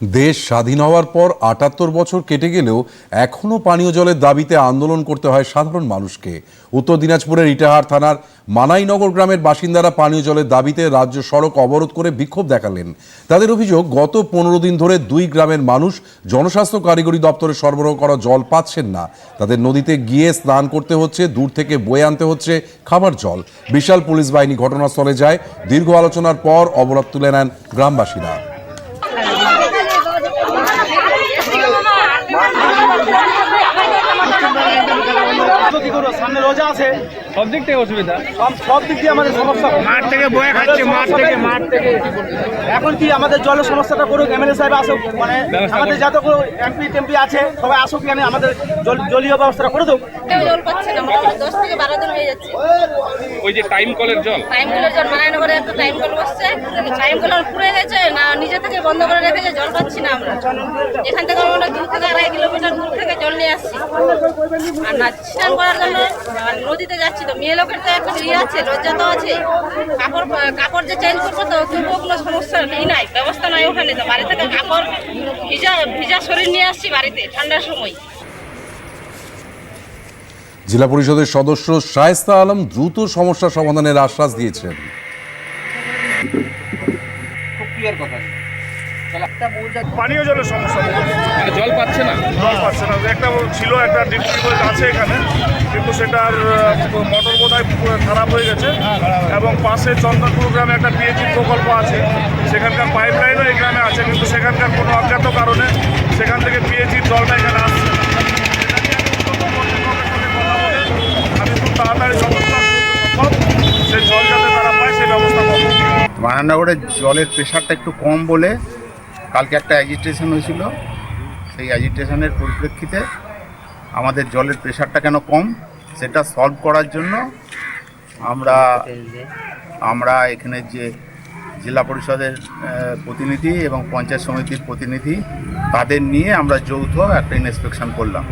দেশ স্বাধীন হওয়ার পর আটাত্তর বছর কেটে গেলেও এখনও পানীয় জলের দাবিতে আন্দোলন করতে হয় সাধারণ মানুষকে। উত্তর দিনাজপুরের ইটাহার থানার মানাইনগর গ্রামের বাসিন্দারা পানীয় জলের দাবিতে রাজ্য সড়ক অবরোধ করে বিক্ষোভ দেখালেন। তাদের অভিযোগ, গত পনেরো দিন ধরে দুই গ্রামের মানুষ জনস্বাস্থ্য কারিগরি দপ্তরে সরবরাহ করা জল পাচ্ছেন না। তাদের নদীতে গিয়ে স্নান করতে হচ্ছে, দূর থেকে বয়ে আনতে হচ্ছে খাবার জল। বিশাল পুলিশ বাহিনী ঘটনাস্থলে যায়। দীর্ঘ আলোচনার পর অবরোধ তুলে নেন গ্রামবাসীরা কি করব সামনে রোজা আছে। সব দিক থেকে অসুবিধা। সব সব দিক দিয়ে আমাদের সমস্যা মাঠ থেকে বয়ে খাচ্ছে মাঠ থেকে মাঠ। থেকে এখন কি আমাদের জলের সমস্যাটা করুক এমএলএ সাহেব আসুক মানে আমাদের যত এমপি টেমপি আছে সবাই আসুক এখানে আমাদের জল জলীয় ব্যবস্থাটা করে দেবো জল পাচ্ছে না দশ থেকে বারো দিন হয়ে যাচ্ছে। ওই যে টাইম কলের জল? টাইমগুলোর জল মানাইনগরে একটা টাইম কল বসছে। টাইমগুলো পুড়ে গেছে না নিজে থেকে বন্ধ করে রেখেছে জল পাচ্ছি না আমরা। এখান থেকে আমরা দূর থেকে আড়াই কিলোমিটার দূর নিয়ে আসছি। আর না স্নান করার জন্য নদীতে যাচ্ছি তো মেয়ে লোকের তো একটা ইয়ে আছে লজ্জা তো আছে। কাপড় কাপড় যে চেঞ্জ করব তো তবুও কোনো সমস্যা নেই নাই ব্যবস্থা নাই ওখানে তো। বাড়ি থেকে কাপড় ভিজা ভিজা শরীর নিয়ে আসছি বাড়িতে ঠান্ডার সময়। জেলা পরিষদের সদস্য শায়েস্তা আলম দ্রুত সমস্যা সমাধানের আশ্বাস দিয়েছেন। পানীয় জলের সমস্যা মানে জল পাচ্ছে না? জল পাচ্ছে না। একটা ছিল একটা ডিপ টিউবওয়েল আছে এখানে কিন্তু সেটার মোটর বোধহয় খারাপ হয়ে গেছে। এবং পাশে চন্দনপুর গ্রামে একটা পিএইচি প্রকল্প আছে। সেখানকার পাইপ লাইনও এই গ্রামে আছে কিন্তু সেখানকার কোনো অজ্ঞাত কারণে সেখান থেকে পিএইচির জলটা এখানে আসছে। আমি খুব তাড়াতাড়ি সমস্যা সেই জল যাতে তারা পায় সেই ব্যবস্থা করব। জলের প্রেশারটা একটু কম বলে কালকে একটা অ্যাজিটেশন হয়েছিল। সেই অ্যাজিটেশনের পরিপ্রেক্ষিতে আমাদের জলের প্রেশারটা কেন কম, সেটা সলভ করার জন্য আমরা আমরা এখানে যে জেলা পরিষদের প্রতিনিধি এবং পঞ্চায়েত সমিতির প্রতিনিধি, তাদের নিয়ে আমরা যৌথ একটা ইন্সপেকশন করলাম।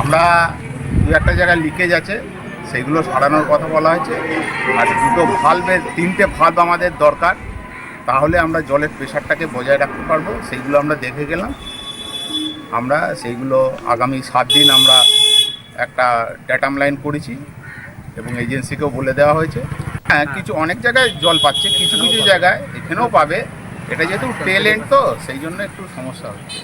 আমরা দু একটা জায়গায় লিকেজ আছে সেইগুলো সারানোর কথা বলা হয়েছে। আর দুটো ভালভের তিনটে ভালভ আমাদের দরকার। তাহলে আমরা জলের প্রেশারটাকে বজায় রাখতে পারব। সেইগুলো আমরা দেখে গেলাম। আমরা সেইগুলো আগামী সাত দিন আমরা একটা ড্যাটাম লাইন করেছি এবং এজেন্সিকেও বলে দেওয়া হয়েছে। হ্যাঁ কিছু অনেক জায়গায় জল পাচ্ছে কিছু কিছু জায়গায় এখানেও পাবে। এটা যেহেতু টেল এন্ড তো সেই জন্য একটু সমস্যা হচ্ছে।